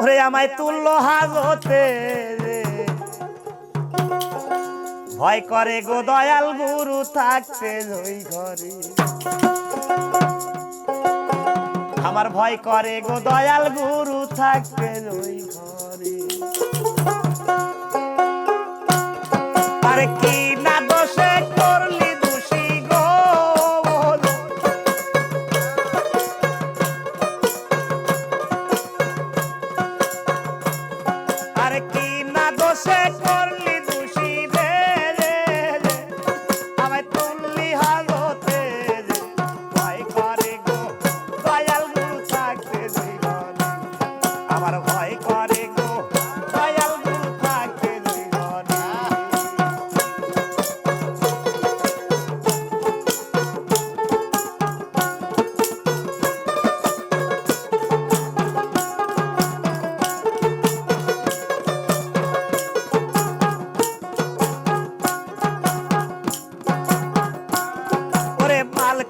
ওরে আমায় তুললো হাজতে ভয় করে গো দয়াল গুরু, থাকতে ওই ঘরে আমার ভয় করে গো দয়াল গুরু, থাকতে ওই ঘরে আরে কি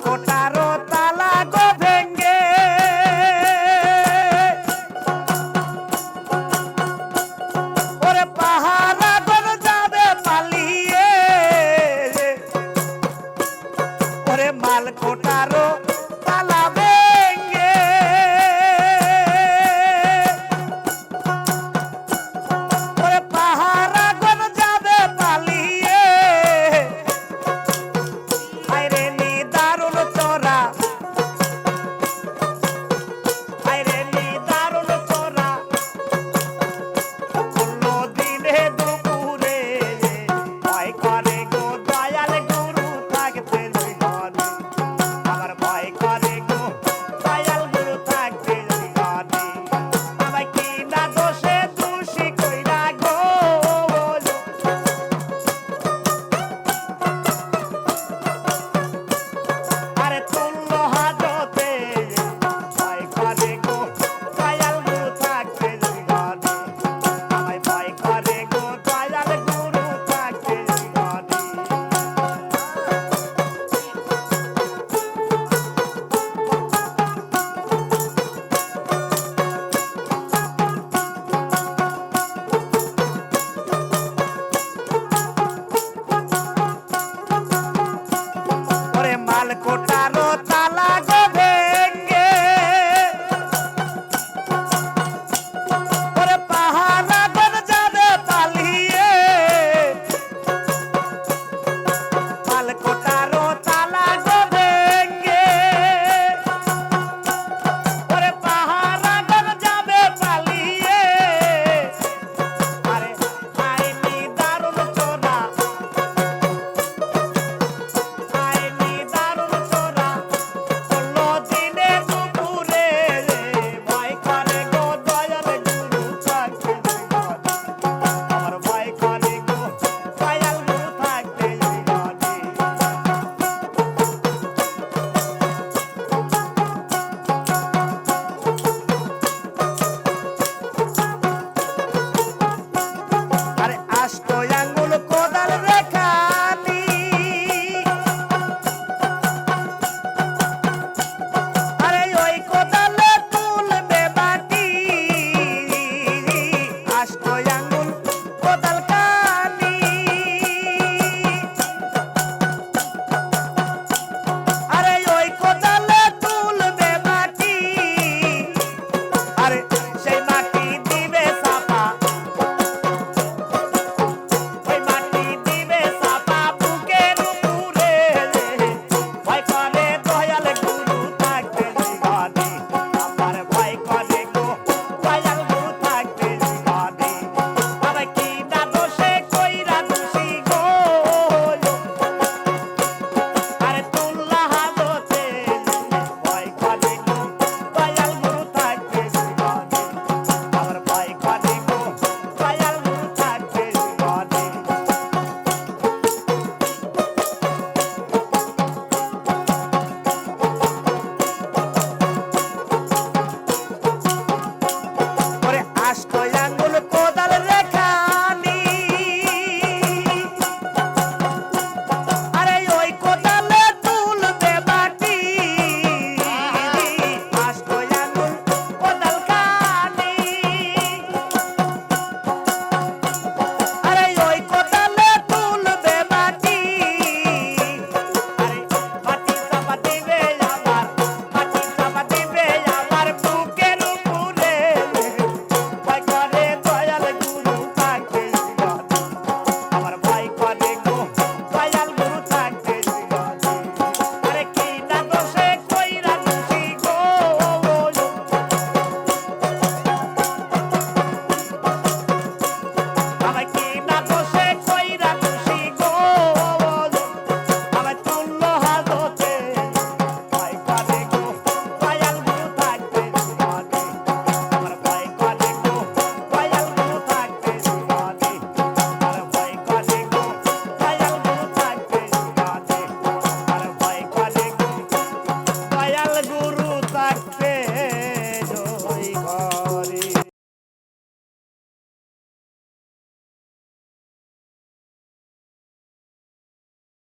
Dakota. கோட்டை